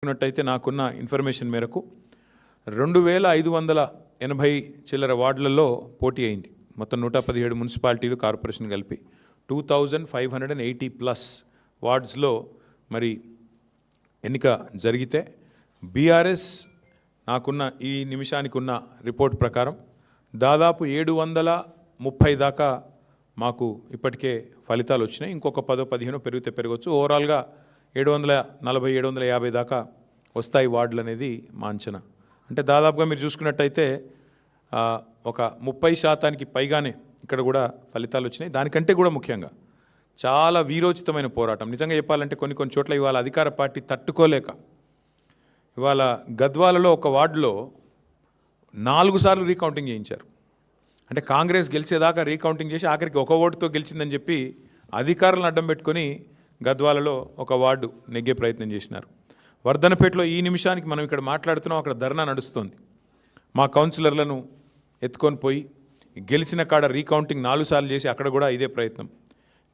చూసుకున్నట్టయితే నాకున్న ఇన్ఫర్మేషన్ మేరకు రెండు వేల ఐదు వందల ఎనభై చిల్లర వార్డులలో పోటీ అయింది. మొత్తం నూట పదిహేడు మున్సిపాలిటీలు కార్పొరేషన్ కలిపి two thousand five hundred and eighty plus వార్డ్స్లో మరి ఎన్నిక జరిగితే బీఆర్ఎస్ నాకున్న ఈ నిమిషానికి ఉన్న రిపోర్ట్ ప్రకారం దాదాపు ఏడు వందల ముప్పై దాకా మాకు ఇప్పటికే ఫలితాలు వచ్చినాయి. ఇంకొక పదో పదిహేను పెరిగితే పెరగవచ్చు ఓవరాల్గా ఏడు వందల నలభై ఏడు వందల యాభై దాకా వస్తాయి వార్డులు అనేది మా అంచనా. అంటే దాదాపుగా మీరు చూసుకున్నట్టయితే ఒక ముప్పై శాతానికి పైగానే ఇక్కడ కూడా ఫలితాలు వచ్చినాయి. దానికంటే కూడా ముఖ్యంగా చాలా వీరోచితమైన పోరాటం. నిజంగా చెప్పాలంటే కొన్ని కొన్ని చోట్ల ఇవాళ అధికార పార్టీ తట్టుకోలేక ఇవాళ గద్వాలలో ఒక వార్డులో నాలుగు సార్లు రీకౌంటింగ్ చేయించారు. అంటే కాంగ్రెస్ గెలిచేదాకా రీకౌంటింగ్ చేసి ఆఖరికి ఒక ఓటుతో గెలిచిందని చెప్పి అధికారులను అడ్డం పెట్టుకొని గద్వాలలో ఒక వార్డు నెగ్గే ప్రయత్నం చేసినారు. వర్ధనపేటలో ఈ నిమిషానికి మనం ఇక్కడ మాట్లాడుతున్నాం అక్కడ ధర్నా నడుస్తుంది. మా కౌన్సిలర్లను ఎత్తుకొని పోయి గెలిచిన కాడ రీకౌంటింగ్ నాలుగు సార్లు చేసి అక్కడ కూడా ఇదే ప్రయత్నం.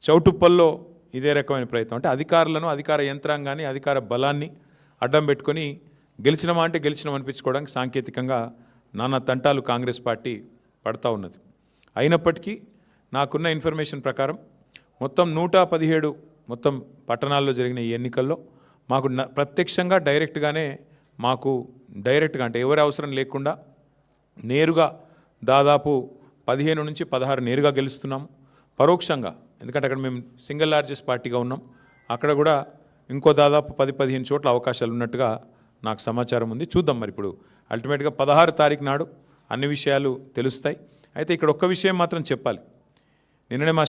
చౌటుప్పల్లో ఇదే రకమైన ప్రయత్నం. అంటే అధికారులను అధికార యంత్రాంగాన్ని అధికార బలాన్ని అడ్డం పెట్టుకొని గెలిచినమా అంటే గెలిచినాం అనిపించుకోవడానికి సాంకేతికంగా నానా తంటాలు కాంగ్రెస్ పార్టీ పడతా ఉన్నది. అయినప్పటికీ నాకున్న ఇన్ఫర్మేషన్ ప్రకారం మొత్తం నూట పదిహేడు మొత్తం పట్టణాల్లో జరిగిన ఈ ఎన్నికల్లో మాకు న- ప్రత్యక్షంగా డైరెక్ట్గానే మాకు డైరెక్ట్గా అంటే ఎవరి అవసరం లేకుండా నేరుగా దాదాపు పదిహేను నుంచి పదహారు నేరుగా గెలుస్తున్నాము. పరోక్షంగా. ఎందుకంటే అక్కడ మేము సింగిల్ లార్జెస్ట్ పార్టీగా ఉన్నాం. అక్కడ కూడా ఇంకో దాదాపు పది పదిహేను చోట్ల అవకాశాలు ఉన్నట్టుగా నాకు సమాచారం ఉంది. చూద్దాం మరి ఇప్పుడు. అల్టిమేట్గా పదహారు తారీఖు నాడు అన్ని విషయాలు తెలుస్తాయి. అయితే ఇక్కడ ఒక్క విషయం మాత్రం చెప్పాలి. నిన్ననే మా